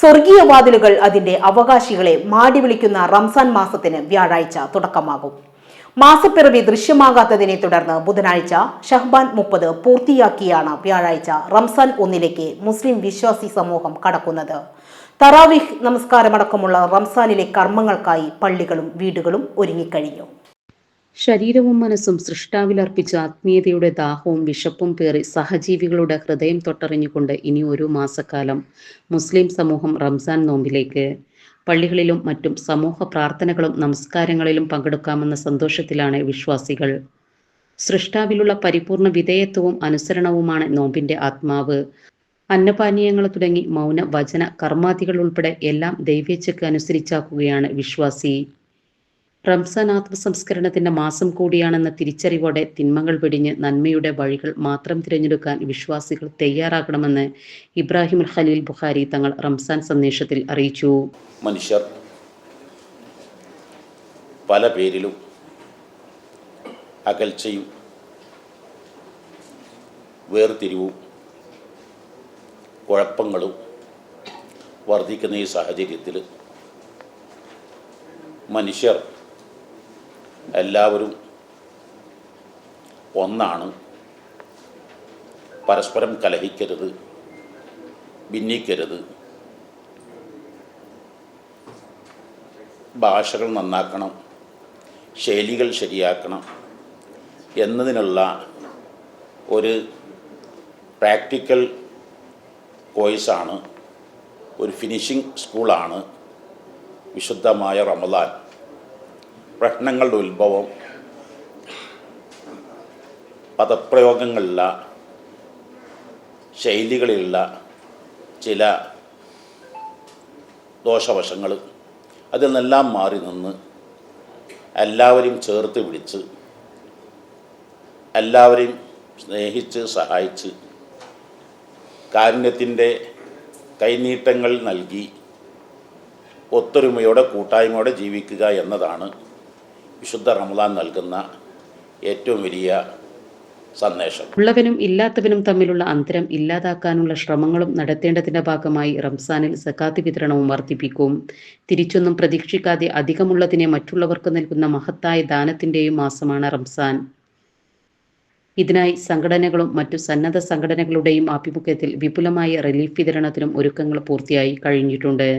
സ്വർഗീയ വാതിലുകൾ അതിന്റെ അവകാശികളെ മാടി വിളിക്കുന്ന റംസാൻ മാസത്തിന് വ്യാഴാഴ്ച തുടക്കമാകും. മാസപ്പിറവി ദൃശ്യമാകാത്തതിനെ തുടർന്ന് ബുധനാഴ്ച ഷഹ്ബാൻ മുപ്പത് പൂർത്തിയാക്കിയാണ് വ്യാഴാഴ്ച റംസാൻ ഒന്നിലേക്ക് മുസ്ലിം വിശ്വാസി സമൂഹം കടക്കുന്നത്. തറാവിഹ് നമസ്കാരമടക്കമുള്ള റംസാനിലെ കർമ്മങ്ങൾക്കായി പള്ളികളും വീടുകളും ഒരുങ്ങിക്കഴിഞ്ഞു. ശരീരവും മനസ്സും സൃഷ്ടാവിലർപ്പിച്ച ആത്മീയതയുടെ ദാഹവും വിശപ്പും പേറി സഹജീവികളുടെ ഹൃദയം തൊട്ടറിഞ്ഞുകൊണ്ട് ഇനി ഒരു മാസക്കാലം മുസ്ലിം സമൂഹം റംസാൻ നോമ്പിലേക്ക് പള്ളികളിലും മറ്റും സമൂഹ പ്രാർത്ഥനകളും നമസ്കാരങ്ങളിലും പങ്കെടുക്കാമെന്ന സന്തോഷത്തിലാണ് വിശ്വാസികൾ. സൃഷ്ടാവിലുള്ള പരിപൂർണ വിധേയത്വവും അനുസരണവുമാണ് നോമ്പിന്റെ ആത്മാവ്. അന്നപാനീയങ്ങൾ തുടങ്ങി മൗന വചന കർമാദികൾ ഉൾപ്പെടെ എല്ലാം ദൈവേച്ഛയ്ക്ക് അനുസരിച്ചാക്കുകയാണ് വിശ്വാസി. റംസാൻ സംസ്കരണത്തിന്റെ മാസം കൂടിയാണെന്ന തിരിച്ചറിവോടെ തിന്മകൾ വെടിഞ്ഞ് നന്മയുടെ വഴികൾ മാത്രം തിരഞ്ഞെടുക്കാൻ വിശ്വാസികൾ തയ്യാറാകണമെന്ന് ഇബ്രാഹിം ഖലീൽ ബുഖാരി തങ്ങൾ റംസാൻ സന്ദേശത്തിൽ അറിയിച്ചു. മനുഷ്യർ പല പേരിലും അകൽച്ചയും വേർതിരിവും കുഴപ്പങ്ങളും വർദ്ധിക്കുന്ന ഈ സാഹചര്യത്തിൽ മനുഷ്യർ എല്ലാവരും ഒന്നാണ്. പരസ്പരം കലഹിക്കരുത് ഭിന്നിക്കരുത്. ഭാഷകൾ നന്നാക്കണം ശൈലികൾ ശരിയാക്കണം എന്നതിനുള്ള ഒരു പ്രാക്ടിക്കൽ കോഴ്സാണ് ഒരു ഫിനിഷിംഗ് സ്കൂളാണ് വിശുദ്ധമായ റമദാൻ. പ്രശ്നങ്ങളുടെ ഉത്ഭവം. പദപ്രയോഗങ്ങളിലുള്ള ശൈലികളിലുള്ള ചില ദോഷവശങ്ങൾ അതിൽ നിന്നെല്ലാം മാറി നിന്ന് എല്ലാവരെയും ചേർത്ത് പിടിച്ച് എല്ലാവരെയും സ്നേഹിച്ച് സഹായിച്ച് കാരുണ്യത്തിന്റെ കൈനീട്ടങ്ങൾ നൽകി ഒത്തൊരുമയോടെ കൂട്ടായ്മയോടെ ജീവിക്കുക എന്നതാണ് വിശുദ്ധ റമദാൻ നൽകുന്ന ഏറ്റവും വലിയ സന്ദേശം. ഉള്ളവനും ഇല്ലാത്തവനും തമ്മിലുള്ള അന്തരം ഇല്ലാതാക്കാനുള്ള ശ്രമങ്ങളും നടത്തേണ്ടതിന്റെ ഭാഗമായി റംസാനിൽ സക്കാത്ത് വിതരണവും വർദ്ധിപ്പിക്കും. തിരിച്ചൊന്നും പ്രതീക്ഷിക്കാതെ അധികമുള്ളതിനെ മറ്റുള്ളവർക്ക് നൽകുന്ന മഹത്തായ ദാനത്തിന്റെയും മാസമാണ് റംസാൻ. ഇതിനായി സംഘടനകളും മറ്റു സന്നദ്ധ സംഘടനകളുടെയും ആഭിമുഖ്യത്തിൽ വിപുലമായ റിലീഫ് വിതരണത്തിനും ഒരുക്കങ്ങൾ പൂർത്തിയായി കഴിഞ്ഞിട്ടുണ്ട്.